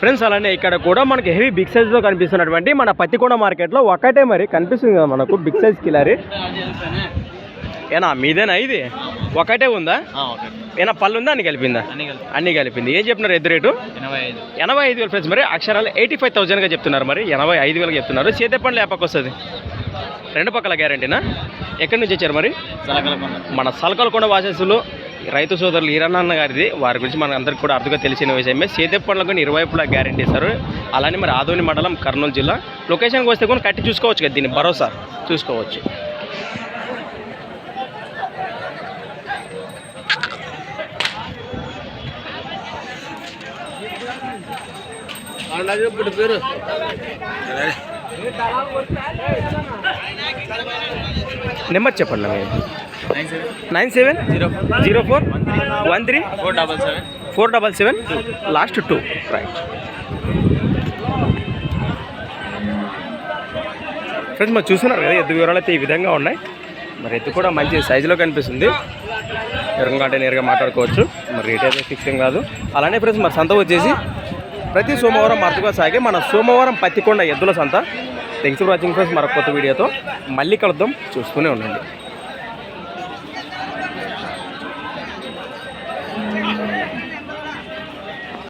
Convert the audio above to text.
Friends అలానే ఇక్కడ కూడా మనకి హెవీ బిగ్ సైజ్లో కనిపిస్తున్నటువంటి మన పత్తికొండ మార్కెట్లో ఒకటే మరి కనిపిస్తుంది కదా మనకు బిగ్ సైజ్ కిలారి. ఏనా మీదేనా ఇది? ఒకటే ఉందా? ఏనా పళ్ళు ఉందా? అన్ని కలిపిందా? అన్ని కలిపింది. ఏం చెప్తున్నారు ఎద్దు రేటు? ఎనభై ఐదు. వేలు ఫ్రెండ్స్ మరి అక్షరాలు ఎయిటీ ఫైవ్ థౌసండ్గా చెప్తున్నారు మరి. ఎనభై ఐదు వేలకు చెప్తున్నారు. చేతే పండ్లు ఏ పక్క వస్తుంది? రెండు పక్కల గ్యారంటీనా ఎక్కడి నుంచి వచ్చారు మరి? మన సలకలకొండ వాసస్సులు రైతు సోదరులు ఈరన్న గారిది. వారి గురించి మన అందరికి కూడా అర్థంగా తెలిసిన విషయమే. సేతే పండ్లకు ఇరువైపులా గ్యారంటీ ఇస్తారు. అలానే మరి ఆదోని మండలం కర్నూలు జిల్లా. లొకేషన్కి వస్తే కూడా కట్టి చూసుకోవచ్చు కదా దీన్ని. భరోసా చూసుకోవచ్చు. పేరు? నెంబర్ చెప్పండి మీరు nine seven? Zero zero four? One three? Four double seven? Four double seven last two. Right friends మరి చూస్తున్నారు కదా ఎద్దు వివరాలు అయితే ఈ విధంగా ఉన్నాయి. మరి ఎద్దు కూడా మంచి సైజులో కనిపిస్తుంది. ఎరంగా అంటే నేరుగా మాట్లాడుకోవచ్చు. మరి రేట్ అయితే ఫిక్సింగ్ కాదు. అలానే ఫ్రెండ్స్ మరి సంత వచ్చేసి ప్రతి సోమవారం మరతగా సాగే మన సోమవారం పత్తికొండ ఎద్దుల సంత. థ్యాంక్స్ ఫర్ వాచింగ్ ఫ్రెండ్స్ మరొక కొత్త వీడియోతో మళ్ళీ కలుద్దాం. చూస్తూనే ఉండండి.